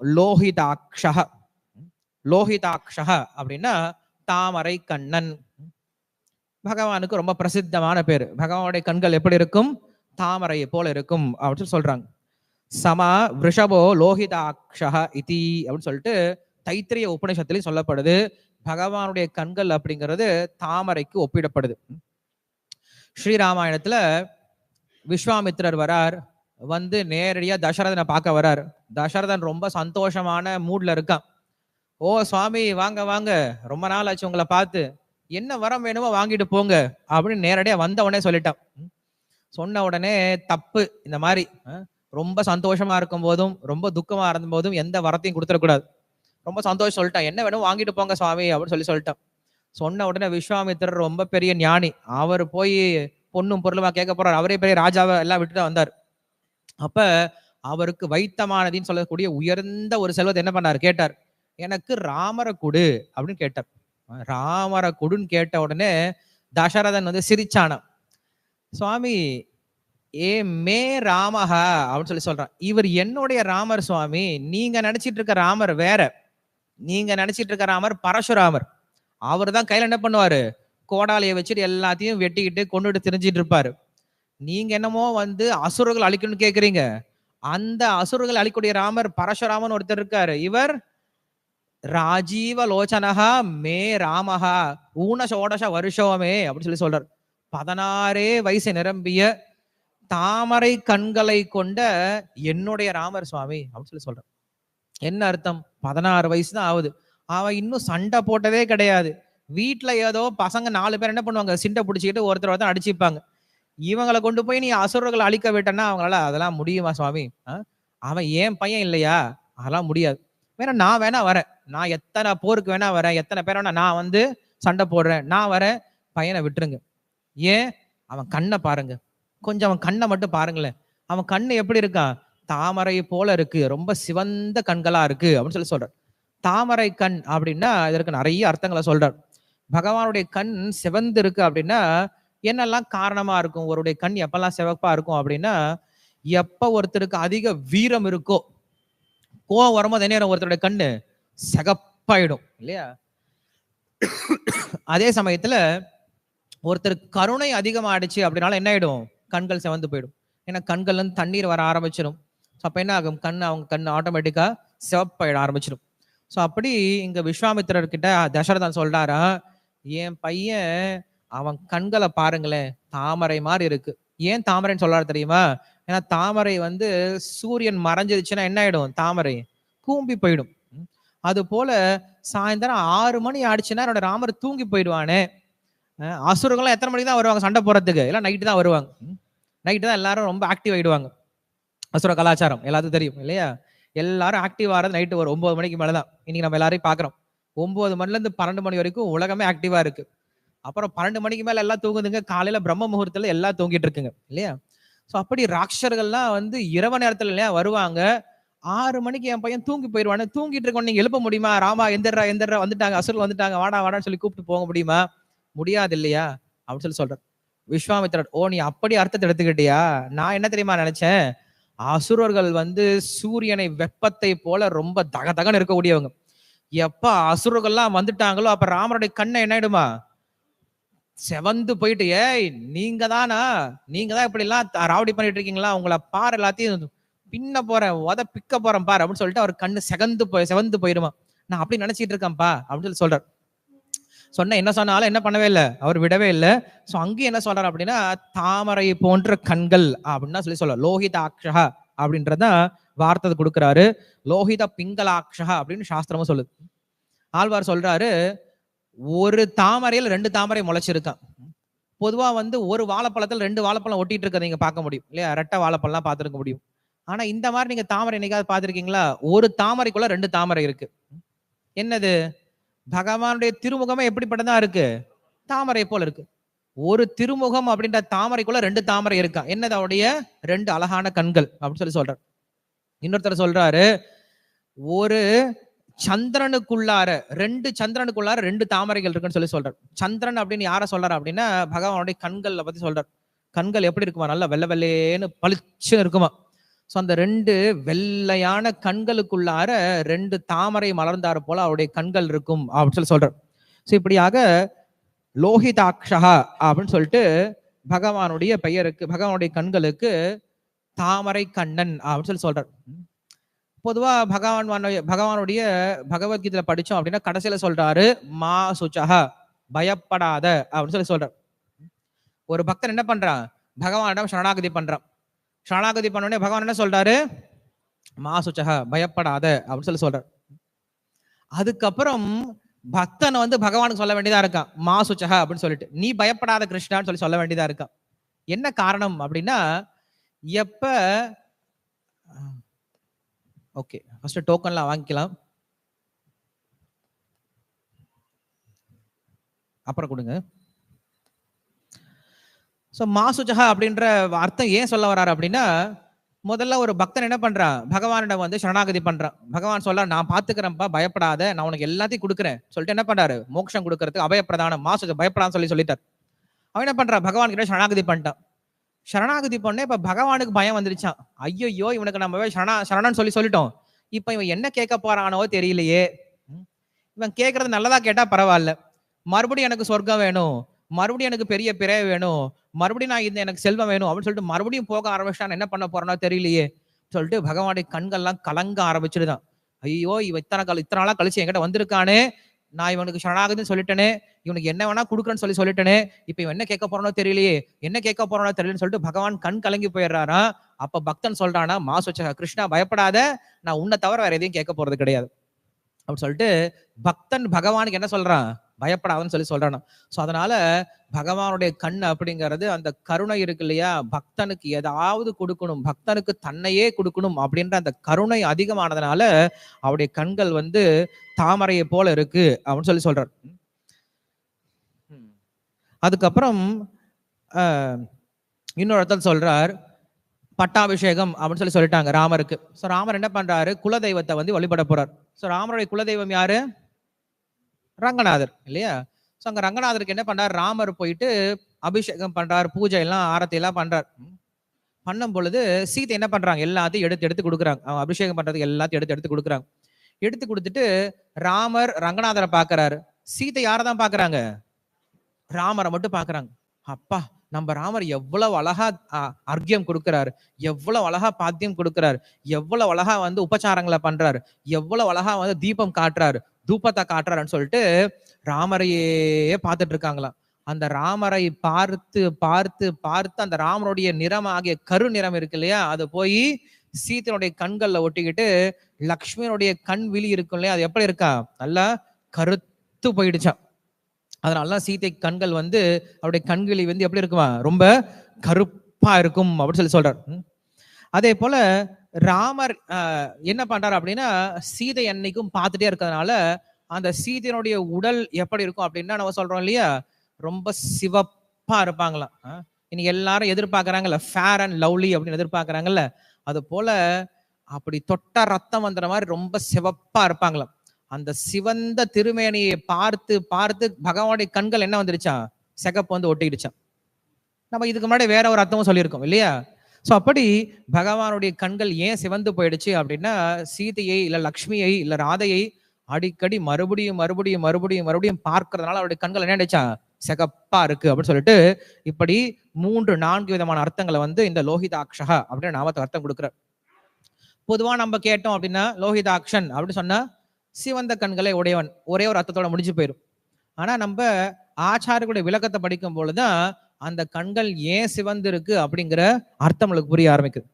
லோஹிதாக்ஷ லோஹிதாக்ஷ அப்படின்னா தாமரை கண்ணன். பகவானுக்கு ரொம்ப பிரசித்தமான பேர். பகவானுடைய கண்கள் எப்படி இருக்கும்? தாமரையை போல இருக்கும் அப்படின்னு சொல்லி சொல்றாங்க. சமா விஷபோ லோஹிதாக்ஷ இதி அப்படின்னு சொல்லிட்டு தைத்திரிய உபநிஷத்திலையும் சொல்லப்படுது. பகவானுடைய கண்கள் அப்படிங்கிறது தாமரைக்கு ஒப்பிடப்படுது. ஸ்ரீராமாயணத்துல விஸ்வாமித்திரர் வரார். வந்து நேரடியா தசரதனை பார்க்க வரார். தசரதன் ரொம்ப சந்தோஷமான மூட்ல இருக்கான். ஓ சுவாமி வாங்க வாங்க. ரொம்ப நாள் ஆச்சு உங்களை பார்த்து. என்ன வரம் வேணுமோ வாங்கிட்டு போங்க அப்படின்னு நேரடியா வந்த உடனே சொல்லிட்டான். சொன்ன உடனே தப்பு. இந்த மாதிரி ரொம்ப சந்தோஷமா இருக்கும் போதும் ரொம்ப துக்கமா இருந்த போதும் எந்த வரத்தையும் கொடுத்துடக்கூடாது. ரொம்ப சந்தோஷம் சொல்லிட்டான். என்ன வேணும் வாங்கிட்டு போங்க சுவாமி அப்படின்னு சொல்லி சொல்லிட்டான். சொன்ன உடனே விஸ்வாமித்திரர் ரொம்ப பெரிய ஞானி. அவர் போய் பொண்ணும் பொருளுமா கேட்க போறாரு. அவரே பெரிய ராஜாவை எல்லாம் விட்டுட்டு வந்தார். அப்ப அவருக்கு வைத்தமானதின்னு சொல்லக்கூடிய உயர்ந்த ஒரு செல்வத்தை என்ன பண்ணார்? கேட்டார். எனக்கு ராமரை கொடு அப்படின்னு கேட்டார். ராமரை கொடுன்னு கேட்ட உடனே தசரதன் வந்து சிரிச்சானான் சுவாமி ஏ மே ராமஹா அப்படின்னு சொல்லி சொல்றான். இவர் என்னுடைய ராமர் சுவாமி. நீங்க நினைச்சிட்டு இருக்க ராமர் வேற. நீங்க நினைச்சிட்டு இருக்க ராமர் பரசுராமர். அவர் தான் கையில என்ன பண்ணுவாரு? கோடாலையை வச்சுட்டு எல்லாத்தையும் வெட்டிக்கிட்டு கொண்டுட்டு திரிஞ்சிட்டு இருப்பாரு. நீங்க என்னமோ வந்து அசுரர்கள் அழிக்கணும்னு கேக்குறீங்க. அந்த அசுரர்கள் அழிக்கூடிய ராமர் பரசுராமன் ஒருத்தர் இருக்காரு. இவர் ராஜீவ லோச்சனஹா மே ராமஹா ஊனசோடச வருஷோமே அப்படின்னு சொல்லி சொல்றார். பதினாறே வயசு நிரம்பிய தாமரை கண்களை கொண்ட என்னுடைய ராமர் சுவாமி அப்படின்னு சொல்லி சொல்றார். என்ன அர்த்தம்? பதினாறு வயசு தான் ஆகுது. அவன் இன்னும் சண்டை போட்டதே கிடையாது. வீட்டுல ஏதோ பசங்க நாலு பேர் என்ன பண்ணுவாங்க? சிண்டை பிடிச்சிக்கிட்டு ஒருத்தர் ஒருத்தர் அடிச்சுப்பாங்க. இவங்களை கொண்டு போய் நீ அசுரர்களை அழிக்க விட்டனா அவங்களால அதெல்லாம் முடியுமா சுவாமி? அவன் ஏன் பையன் இல்லையா? அதெல்லாம் முடியாது. வேணா நான் வேணா வரேன். நான் எத்தனை போருக்கு வேணா வரேன். எத்தனை பேர் வேணா நான் வந்து சண்டை போடுறேன். நான் வரேன். பையனை விட்டுருங்க. ஏன்? அவன் கண்ணை பாருங்க. கொஞ்சம் அவன் கண்ணை மட்டும் பாருங்களேன். அவன் கண்ணு எப்படி இருக்கான் தாமரை போல இருக்கு. ரொம்ப சிவந்த கண்களா இருக்கு அப்படின்னு சொல்லி சொல்றார். தாமரை கண் அப்படின்னா இதற்கு நிறைய அர்த்தங்களை சொல்றார். பகவானுடைய கண் சிவந்து இருக்கு அப்படின்னா என்னெல்லாம் காரணமா இருக்கும்? ஒருடைய கண் எப்பெல்லாம் சிவப்பா இருக்கும் அப்படின்னா எப்ப ஒருத்தருக்கு அதிக வீரம் இருக்கோ கோவம் வரும்போது என்ன நேரம் ஒருத்தருடைய கண்ணு சிகப்பாயிடும் இல்லையா? அதே சமயத்துல ஒருத்தர் கருணை அதிகமாயிடுச்சு அப்படின்னால என்ன ஆயிடும்? கண்கள் சிவந்து போயிடும். ஏன்னா கண்கள்ல இருந்து தண்ணீர் வர ஆரம்பிச்சிடும் ஸோ அப்ப என்ன ஆகும்? கண் அவங்க கண் ஆட்டோமேட்டிக்கா சிவப்பாயிட ஆரம்பிச்சிடும் ஸோ அப்படி இங்க விஸ்வாமித்திரர்கிட்ட தசரதன் சொல்றாரா என் பையன் அவன் கண்களை பாருங்களேன் தாமரை மாதிரி இருக்கு. ஏன் தாமரைன்னு சொல்லாரு தெரியுமா? ஏன்னா தாமரை வந்து சூரியன் மறைஞ்சிருச்சுன்னா என்ன ஆயிடும்? தாமரை கூம்பி போயிடும். அது போல சாயந்தரம் ஆறு மணி ஆயிடுச்சுன்னா என்னோட ராமர் தூங்கி போயிடுவானே. அசுரங்கள்லாம் எத்தனை மணிக்கு தான் வருவாங்க சண்டை போறதுக்கு எல்லாம் நைட்டு தான் வருவாங்க. நைட்டு தான் எல்லாரும் ரொம்ப ஆக்டிவ் ஆயிடுவாங்க. அசுர கலாச்சாரம் எல்லாத்துக்கும் தெரியும் இல்லையா? எல்லாரும் ஆக்டிவ் ஆகிறது நைட்டு ஒரு ஒன்பது மணிக்கு மேலே தான் இன்னைக்கு நம்ம எல்லாரையும் பார்க்குறோம். ஒன்பது மணிலேருந்து பன்னெண்டு மணி வரைக்கும் உலகமே ஆக்டிவாக இருக்குது அப்புறம் பன்னெண்டு மணிக்கு மேல எல்லாம் தூங்குதுங்க. காலையில பிரம்ம முகூர்த்தத்துல எல்லாம் தூங்கிட்டு இருக்குங்க. இல்லையா? ஸோ அப்படி ராட்சர்கள்லாம் வந்து இரவு நேரத்துல இல்லையா வருவாங்க. ஆறு மணிக்கு என் பையன் தூங்கி போயிடுவானு. தூங்கிட்டு இருக்கோம் நீங்க எழுப்ப முடியுமா? ராமா எந்திரா எந்திரா வந்துட்டாங்க. அசுர் வந்துட்டாங்க. வாடா வாடான்னு சொல்லி கூப்பிட்டு போக முடியுமா? முடியாது இல்லையா? அப்படின்னு சொல்லி சொல்றார். விஸ்வாமித்திரர் ஓ நீ அப்படி அர்த்தத்தை எடுத்துக்கிட்டியா? நான் என்ன தெரியுமா நினைச்சேன்? அசுரர்கள் வந்து சூரியனை வெப்பத்தை போல ரொம்ப தக தகன்னு இருக்கக்கூடியவங்க. எப்ப அசுரர்கள்லாம் வந்துட்டாங்களோ அப்ப ராமருடைய கண்ணை என்ன ஆயிடுமா? செவந்து போயிட்டு ஏய் நீங்க தானா நீங்க தான் இப்படி எல்லாம் ராவடி பண்ணிட்டு இருக்கீங்களா உங்களை பாரு எல்லாத்தையும் பின்ன போறேன் உத பிக்க போறேன் பாரு அப்படின்னு சொல்லிட்டு அவர் கண்ணு செகந்து போய் செவந்து போயிருமா நான் அப்படி நினைச்சிட்டு இருக்கேன்ப்பா அப்படின்னு சொல்லி சொல்றார். சொன்ன என்ன சொன்னாலும் என்ன பண்ணவே இல்லை அவர் விடவே இல்லை. ஸோ அங்கேயும் என்ன சொல்றாரு அப்படின்னா தாமரை போன்ற கண்கள் அப்படின்னு சொல்லி சொல்ல லோகிதாட்சா அப்படின்றத வார்த்தை கொடுக்குறாரு. லோகித பிங்களாட்சா அப்படின்னு சாஸ்திரமும் சொல்லுது. ஆழ்வார் சொல்றாரு ஒரு தாமரையில் ரெண்டு தாமரை முளைச்சிருக்கான். பொதுவாக வந்து ஒரு வாழைப்பழத்தில் ரெண்டு வாழைப்பழம் ஒட்டிட்டு இருக்கதை நீங்கள் பார்க்க முடியும். இல்லையா? ரெட்டை வாழைப்பழம்லாம் பார்த்துருக்க முடியும். ஆனால் இந்த மாதிரி நீங்கள் தாமரை என்னைக்காவது பார்த்துருக்கீங்களா? ஒரு தாமரைக்குள்ள ரெண்டு தாமரை இருக்கு. என்னது? பகவானுடைய திருமுகமே எப்படிப்பட்டதா இருக்கு? தாமரை போல இருக்கு. ஒரு திருமுகம் அப்படின்ற தாமரைக்குள்ள ரெண்டு தாமரை இருக்கா? என்னது அவருடைய? ரெண்டு அழகான கண்கள் அப்படின்னு சொல்லி சொல்றார். இன்னொருத்தர் சொல்றாரு ஒரு சந்திரனுக்குள்ளார ரெண்டு சந்திரனுக்குள்ளார ரெண்டு தாமரைகள் இருக்குன்னு சொல்லி சொல்றார். சந்திரன் அப்படின்னு யார சொல்றாரு அப்படின்னா பகவானுடைய கண்களை பத்தி சொல்றார். கண்கள் எப்படி இருக்குமா? நல்லா வெள்ளை வெள்ளேன்னு பளிச்சு இருக்குமா? ஸோ அந்த ரெண்டு வெள்ளையான கண்களுக்குள்ளார ரெண்டு தாமரை மலர்ந்தார் போல அவருடைய கண்கள் இருக்கும் அப்படின்னு சொல்லி சொல்றார். ஸோ இப்படியாக லோகிதாக்ஷா அப்படின்னு சொல்லிட்டு பகவானுடைய பெயருக்கு பகவானுடைய கண்களுக்கு தாமரை கண்ணன் அப்படின்னு சொல்லி சொல்றார். பொதுவா பகவான் பகவானுடைய பகவத்கீதையில படிச்சோம் அப்படின்னா கடைசியில சொல்றாரு மா சுச்சகா பயப்படாத அப்படின்னு சொல்லி சொல்றார். ஒரு பக்தன் என்ன பண்றான்? பகவானிடம் சரணாகதி பண்றான். சரணாகதி பண்ண உடனே பகவான் என்ன சொல்றாரு? மா சுச்சஹ பயப்படாத அப்படின்னு சொல்லி சொல்றார். அதுக்கப்புறம் பக்தனை வந்து பகவானுக்கு சொல்ல வேண்டியதா இருக்கான். மா சுச்சகா அப்படின்னு சொல்லிட்டு. நீ பயப்படாத கிருஷ்ணான்னு சொல்லி சொல்ல வேண்டியதா இருக்கான். என்ன காரணம்? அப்படின்னா எப்ப ஓகே ஃபர்ஸ்ட் டோக்கன்லாம் வாங்கிக்கலாம். அப்புறம் கொடுங்க. ஸோ மாசுஜஹா அப்படின்ற அர்த்தம் ஏன் சொல்ல வர்றாரு அப்படின்னா முதல்ல ஒரு பக்தன் என்ன பண்றான்? பகவானிடம் வந்து சரணாகதி பண்றான். பகவான் சொல்ல நான் பாத்துக்கிறேன்ப்பா பயப்படாத. நான் உனக்கு எல்லாத்தையும் கொடுக்குறேன். சொல்லிட்டு என்ன பண்றாரு? மோட்சம் கொடுக்கறதுக்கு அபயப்பிரதானம் மாசுஜ பயப்படான்னு சொல்லி சொல்லிட்டார். அவன் என்ன பண்றான்? பகவான் கிட்ட சரணாகதி பண்ணிட்டான். சரணாகதி பண்ண இப்ப பகவானுக்கு பயம் வந்துருச்சான் ஐயோ இவனுக்கு நம்ம சரணா சரணன் சொல்லி சொல்லிட்டோம். இப்ப இவன் என்ன கேட்க போறானோ தெரியலையே. இவன் கேட்கறது நல்லதா கேட்டா பரவாயில்ல. மறுபடியும் எனக்கு சொர்க்கம் வேணும். மறுபடியும் எனக்கு பெரிய பிறவை வேணும். மறுபடியும் நான் இந்த எனக்கு செல்வம் வேணும் அப்படின்னு சொல்லிட்டு மறுபடியும் போக ஆரம்பிச்சான் என்ன பண்ண போறேனோ தெரியலையே. சொல்லிட்டு பகவானுடைய கண்கள்லாம் கலங்க ஆரம்பிச்சிடுதான். ஐயோ இவன் இத்தனை கால இத்தனை நாளா கழிச்சு என்கிட்ட வந்திருக்கானே. நான் இவனுக்கு சரணாகுதுன்னு சொல்லிட்டேனே இவனுக்கு என்ன வேணா கொடுக்குறேன்னு சொல்லி சொல்லிட்டேனே இப்போ இவன் என்ன கேட்க போறானோ தெரியலையே என்ன கேட்க போறானோ தெரியலன்னு சொல்லிட்டு பகவான் கண் கலங்கி போயிடுறாரா அப்ப பக்தன் சொல்றானா மாசு கிருஷ்ணா பயப்படாத நான் உன்னை தவிர வேற எதையும் கேட்க போறது கிடையாது. அப்படின்னு சொல்லிட்டு பக்தன் பகவானுக்கு என்ன சொல்றான்? பயப்படாதுன்னு சொல்லி சொல்றானா. ஸோ அதனால பகவானுடைய கண் அப்படிங்கிறது அந்த கருணை இருக்கு இல்லையா? பக்தனுக்கு ஏதாவது கொடுக்கணும். பக்தனுக்கு தன்னையே கொடுக்கணும் அப்படின்ற அந்த கருணை அதிகமானதுனால அவருடைய கண்கள் வந்து தாமரையை போல இருக்கு அப்படின்னு சொல்லி சொல்றார். அதுக்கப்புறம் இன்னொரு இடத்துல சொல்றார் பட்டாபிஷேகம் அப்படின்னு சொல்லி சொல்லிட்டாங்க ராமருக்கு. ஸோ ராமர் என்ன பண்றாரு? குலதெய்வத்தை வந்து வழிபட போறார். ஸோ ராமருடைய குலதெய்வம் யாரு? ரங்கநாதர் இல்லையா? ஸோ அங்கே ரங்கநாதருக்கு என்ன பண்ணுறார் ராமர் போயிட்டு அபிஷேகம் பண்ணுறார் பூஜை எல்லாம் ஆரத்தி எல்லாம் பண்ணுறார் பண்ணும் பொழுது சீதை என்ன பண்ணுறாங்க எல்லாத்தையும் எடுத்து எடுத்து கொடுக்குறாங்க. அவன் அபிஷேகம் பண்ணுறதுக்கு எல்லாத்தையும் எடுத்து எடுத்து கொடுக்குறாங்க. எடுத்து கொடுத்துட்டு ராமர் ரங்கநாதரை பார்க்குறாரு. சீதை யாரை தான் பார்க்குறாங்க? ராமரை மட்டும் பார்க்குறாங்க. அப்பா நம்ம ராமர் எவ்வளவு அழகா அர்க்கியம் கொடுக்கிறாரு. எவ்வளவு அழகா பாத்தியம் கொடுக்கிறாரு. எவ்வளவு அழகா வந்து உபச்சாரங்களை பண்றாரு. எவ்வளவு அழகா வந்து தீபம் காட்டுறாரு. தூபத்தை காட்டுறாருன்னு சொல்லிட்டு ராமரையே பார்த்துட்டு இருக்காங்களாம் அந்த ராமரை பார்த்து பார்த்து பார்த்து அந்த ராமருடைய நிறம் ஆகிய கரு நிறம் இருக்கு இல்லையா? அது போய் சீத்தனுடைய கண்கள்ல ஒட்டிக்கிட்டு லக்ஷ்மியனுடைய கண் விழி இருக்கும் இல்லையா? அது எப்படி இருக்கா? நல்லா கருத்து போயிடுச்சான் அதனாலதான் சீத்தை கண்கள் வந்து அவருடைய கண்கிளி வந்து எப்படி இருக்குமா? ரொம்ப கருப்பா இருக்கும் அப்படின்னு சொல்லி சொல்றார். அதே போல ராமர் என்ன பண்றாரு அப்படின்னா சீதை என்னைக்கும் பார்த்துட்டே இருக்கிறதுனால அந்த சீதையினுடைய உடல் எப்படி இருக்கும் அப்படின்னா நம்ம சொல்றோம் இல்லையா? ரொம்ப சிவப்பா இருப்பாங்களாம். இன்னைக்கு எல்லாரும் எதிர்பார்க்கறாங்கல்ல ஃபேர் அண்ட் லவ்லி அப்படின்னு எதிர்பார்க்கறாங்கல்ல அது போல அப்படி தொட்ட ரத்தம் வந்துற மாதிரி ரொம்ப சிவப்பா இருப்பாங்களாம். அந்த சிவந்த திருமேனியை பார்த்து பார்த்து பகவானுடைய கண்கள் என்ன வந்துருச்சா செகப்பு வந்து ஒட்டிக்கிடுச்சான் நம்ம இதுக்கு முன்னாடி வேற ஒரு அர்த்தமும் சொல்லியிருக்கோம் இல்லையா? ஸோ அப்படி பகவானுடைய கண்கள் ஏன் சிவந்து போயிடுச்சு அப்படின்னா சீதையை இல்லை லக்ஷ்மியை இல்லை ராதையை அடிக்கடி மறுபடியும் மறுபடியும் மறுபடியும் மறுபடியும் பார்க்கறதுனால அவருடைய கண்கள் என்ன ஆயிடுச்சா? செகப்பா இருக்கு அப்படின்னு சொல்லிட்டு இப்படி மூன்று நான்கு விதமான அர்த்தங்களை வந்து இந்த லோகிதாட்சகா அப்படின்னு நாமத்தை அர்த்தம் கொடுக்குற பொதுவா நம்ம கேட்டோம் அப்படின்னா லோகிதாக்ஷன் அப்படின்னு சொன்னா சிவந்த கண்களை உடையவன். ஒரே ஒரு அர்த்தத்தோட முடிஞ்சு போயிடும் ஆனா நம்ம ஆச்சாரியர்களுடைய விளக்கத்தை படிக்கும் பொழுதுதான் அந்த கண்கள் ஏன் சிவந்திருக்கு அப்படிங்கிற அர்த்தம் நம்மளுக்கு புரிய ஆரம்பிக்குது.